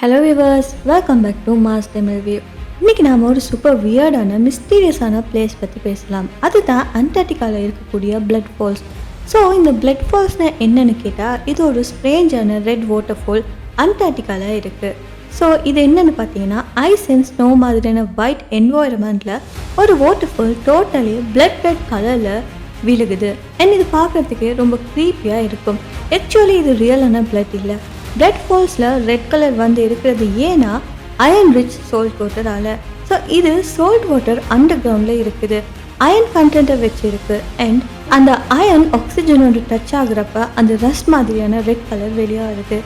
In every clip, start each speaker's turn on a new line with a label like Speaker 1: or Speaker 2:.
Speaker 1: Hello viewers welcome back to mass Tamil view இன்றைக்கி நாம் ஒரு சூப்பர் வியர்டான மிஸ்டீரியஸான பிளேஸ் பற்றி பேசலாம். அதுதான் அண்டார்டிகாவில் இருக்கக்கூடிய பிளட் ஃபால்ஸ் ஸோ இந்த பிளட் ஃபால்ஸ்னால் என்னென்னு கேட்டால் இது ஒரு ஸ்ட்ரேஞ்சான ரெட் வாட்டர் ஃபால் அண்டார்டிகாவில் இருக்குது ஸோ இது என்னென்னு பார்த்தீங்கன்னா ஐஸ் அண்ட் ஸ்னோ மாதிரியான ஒயிட் என்வாயர்மெண்ட்டில் ஒரு water fall totally blood red கலரில் விழுகுது. அண்ட் இது பார்க்குறதுக்கு ரொம்ப க்ரீப்பியாக இருக்கும். ஆக்சுவலி இது ரியலான பிளட் இல்லை. ரெட் ஃபால்ஸில் ரெட் கலர் வந்து இருக்கிறது ஏன்னா அயன் ரிச் சோல்ட் வாட்டரால் ஸோ இது சோல்ட் வாட்டர் அண்டர் கிரவுண்டில் இருக்குது. அயன் கண்டென்ட்டை வச்சுருக்கு. அண்ட் அந்த அயன் ஆக்சிஜனோட டச் ஆகுறப்ப அந்த ரஸ்ட் மாதிரியான ரெட் கலர் வெளியாகுது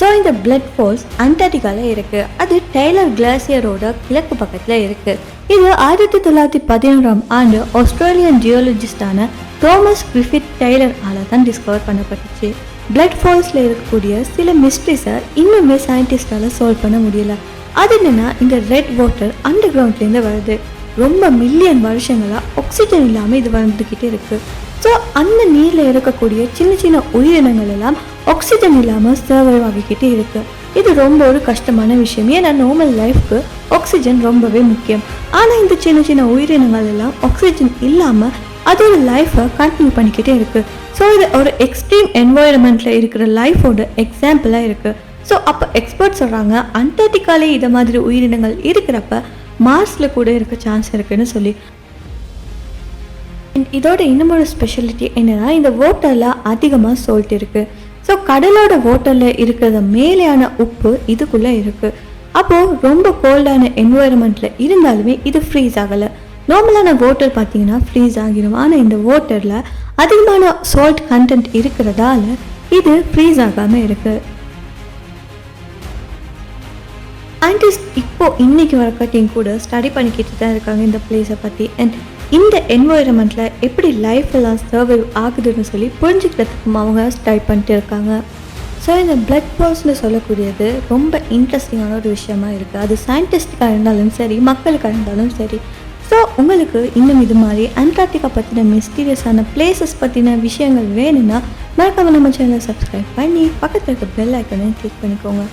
Speaker 1: ஸோ இந்த பிளட் ஃபால்ஸ் அண்டார்டிகாவில் இருக்குது அது டெய்லர் கிளாசியரோட கிழக்கு பக்கத்தில் இருக்குது இது ஆயிரத்தி தொள்ளாயிரத்தி பதினோராம் ஆண்டு ஆஸ்திரேலியன் ஜியோலஜிஸ்டான தோமஸ் கிரிஃபித் டெய்லர் ஆல தான் டிஸ்கவர் பண்ணப்பட்டுச்சு. பிளட் ஃபால்ஸில் இருக்கக்கூடிய சில மிஸ்ட்ரிஸை இன்னுமே சயின்டிஸ்டால் சால்வ் பண்ண முடியல. அது என்னென்னா இந்த ரெட் வாட்டர் அண்டர் கிரவுண்ட்லேருந்து வருது. ரொம்ப மில்லியன் வருஷங்களாக ஆக்சிஜன் இல்லாமல் இது வந்துக்கிட்டே இருக்குது ஸோ அந்த நீரில் இருக்கக்கூடிய சின்ன சின்ன உயிரினங்கள் எல்லாம் ஆக்சிஜன் இல்லாமல் சர்வைவ் ஆகிக்கிட்டே இருக்குது இது ரொம்ப ஒரு கஷ்டமான விஷயம். ஏன்னா நார்மல் லைஃப்க்கு ஆக்சிஜன் ரொம்பவே முக்கியம். ஆனால் இந்த சின்ன சின்ன உயிரினங்கள் எல்லாம் ஆக்சிஜன் இல்லாமல் அதோட லைஃப்பை கண்டினியூ பண்ணிக்கிட்டே இருக்குது ஸோ இது ஒரு எக்ஸ்ட்ரீம் என்வாயரன்மெண்ட்டில் இருக்கிற லைஃபோட எக்ஸாம்பிளாக இருக்குது ஸோ அப்போ எக்ஸ்பர்ட் சொல்கிறாங்க அண்டார்டிகாலே இதை மாதிரி உயிரினங்கள் இருக்கிறப்ப மார்ஸில் கூட இருக்க சான்ஸ் இருக்குன்னு சொல்லி. இதோட இன்னமொரு ஸ்பெஷாலிட்டி என்னன்னா இந்த வாட்டரில் அதிகமாக சால்ட் இருக்குது ஸோ கடலோட ஓட்டரில் இருக்கிறத மேலேயான உப்பு இதுக்குள்ளே இருக்குது அப்போது ரொம்ப கோல்டான என்வாயர்மெண்ட்டில் இருந்தாலுமே இது ஃப்ரீஸ் ஆகலை. நார்மலான வாட்டர் பார்த்தீங்கன்னா ஃப்ரீஸ் ஆகிடும் ஆனால் இந்த வாட்டரில் அதிகமான சால்ட் கண்டென்ட் இருக்கிறதால இது ஃப்ரீஸ் ஆகாமல் இருக்குது சயின்டிஸ்ட் இப்போது இன்னைக்கு வரைக்கும் கூட ஸ்டடி பண்ணிக்கிட்டு தான் இருக்காங்க இந்த பிளேஸை பற்றி அண்ட் இந்த என்வாயரமெண்ட்டில் எப்படி லைஃப் எல்லாம் சர்வைவ் ஆகுதுன்னு சொல்லி புரிஞ்சுக்கிறதுக்கும் அவங்க ஸ்டடி பண்ணிட்டு இருக்காங்க. ஸோ இந்த பிளட் பால்ஸ்னு சொல்லக்கூடியது ரொம்ப இன்ட்ரெஸ்டிங்கான ஒரு விஷயமா இருக்குது அது சயின்டிஸ்டுக்காக இருந்தாலும் சரி மக்களுக்காக இருந்தாலும் சரி. ஸோ உங்களுக்கு இன்னும் இது மாதிரி அண்டார்டிகா பற்றின மிஸ்டீரியஸான பிளேசஸ் பற்றின விஷயங்கள் வேணும்னா மறக்காம நம்ம சேனலை சப்ஸ்கிரைப் பண்ணி பக்கத்தில் இருக்க பெல் ஐக்கனையும் கிளிக் பண்ணிக்கோங்க.